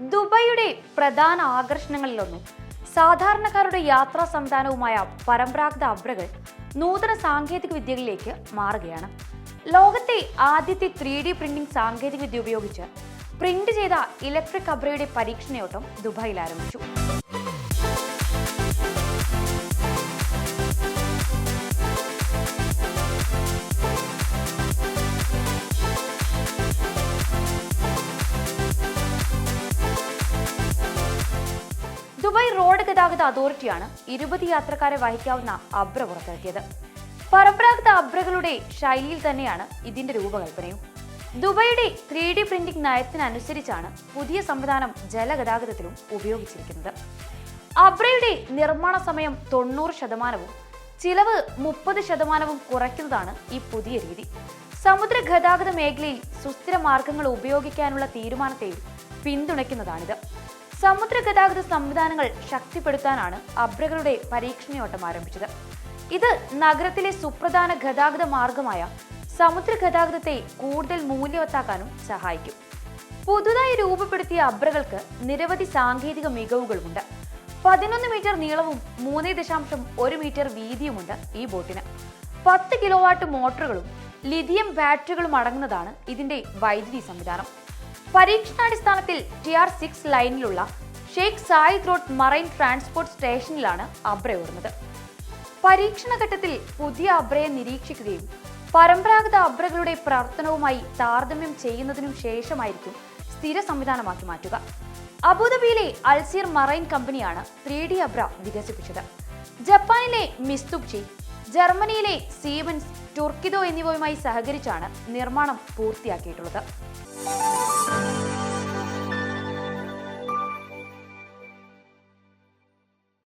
ദുബൈയുടെ പ്രധാന ആകർഷണങ്ങളിലൊന്നും. സാധാരണക്കാരുടെ യാത്രാ സംവിധാനവുമായ പരമ്പരാഗത അബ്രകൾ നൂതന സാങ്കേതിക വിദ്യകളിലേക്ക് മാറുകയാണ്. ലോകത്തെ ആദ്യത്തെ ത്രീ ഡി പ്രിന്റിംഗ് സാങ്കേതികവിദ്യ ഉപയോഗിച്ച് പ്രിന്റ് ചെയ്ത ഇലക്ട്രിക് അബ്രയുടെ പരീക്ഷണയോട്ടം ദുബായിൽ ആരംഭിച്ചു. ദുബായ് റോഡ് ഗതാഗത അതോറിറ്റിയാണ് ഇരുപത് യാത്രക്കാരെ വഹിക്കാവുന്ന അബ്ര പുറത്തിറക്കിയത്. പരമ്പരാഗത അബ്രകളുടെ ശൈലിയിൽ തന്നെയാണ് ഇതിന്റെ രൂപകൽപ്പനയും. ദുബൈയുടെ ത്രീ ഡി പ്രിന്റിംഗ് നയത്തിനനുസരിച്ചാണ് പുതിയ സംവിധാനം ജലഗതാഗതത്തിലും ഉപയോഗിച്ചിരിക്കുന്നത്. അബ്രയുടെ നിർമ്മാണ സമയം തൊണ്ണൂറ് ശതമാനവും ചിലവ് മുപ്പത് ശതമാനവും കുറയ്ക്കുന്നതാണ് ഈ പുതിയ രീതി. സമുദ്ര ഗതാഗത മേഖലയിൽ സുസ്ഥിര മാർഗങ്ങൾ ഉപയോഗിക്കാനുള്ള തീരുമാനത്തെയും പിന്തുണയ്ക്കുന്നതാണിത്. സമുദ്ര ഗതാഗത സംവിധാനങ്ങൾ ശക്തിപ്പെടുത്താനാണ് അബ്രകളുടെ പരീക്ഷണയോട്ടം ആരംഭിച്ചത്. ഇത് നഗരത്തിലെ സുപ്രധാന ഗതാഗത മാർഗമായ സമുദ്ര ഗതാഗതത്തെ കൂടുതൽ മൂല്യവത്താക്കാനും സഹായിക്കും. പുതുതായി രൂപപ്പെടുത്തിയ അബ്രകൾക്ക് നിരവധി സാങ്കേതിക മികവുകളുമുണ്ട്. പതിനൊന്ന് മീറ്റർ നീളവും മൂന്ന് ദശാംശം ഒരു മീറ്റർ വീതിയുമുണ്ട് ഈ ബോട്ടിന്. പത്ത് കിലോവാട്ട് മോട്ടറുകളും ലിഥിയം ബാറ്ററികളും അടങ്ങുന്നതാണ് ഇതിന്റെ വൈദ്യുതി സംവിധാനം. പരീക്ഷണാടിസ്ഥാനത്തിൽ T R six ലൈനിലുള്ള Sheikh Zayed road marine transport സ്റ്റേഷനിലാണ് അബ്ര ഓടുന്നത്. പരീക്ഷണ ഘട്ടത്തിൽ പുതിയ അബ്രയെ നിരീക്ഷിക്കുകയും പരമ്പരാഗത അബ്രകളുടെ പ്രവർത്തനവുമായി താരതമ്യം ചെയ്യുന്നതിനും ശേഷമായിരിക്കും സ്ഥിര സംവിധാനമാക്കി മാറ്റുക. അബുദാബിയിലെ അൽസീർ മറൈൻ കമ്പനിയാണ് ത്രീ ഡി അബ്ര വികസിപ്പിച്ചത്. ജപ്പാനിലെ മിസ്തുബ്ചി ജർമ്മനിയിലെ സീവൻസ് ടുർക്കിദോ എന്നിവയുമായി സഹകരിച്ചാണ് നിർമ്മാണം പൂർത്തിയാക്കിയിട്ടുള്ളത്.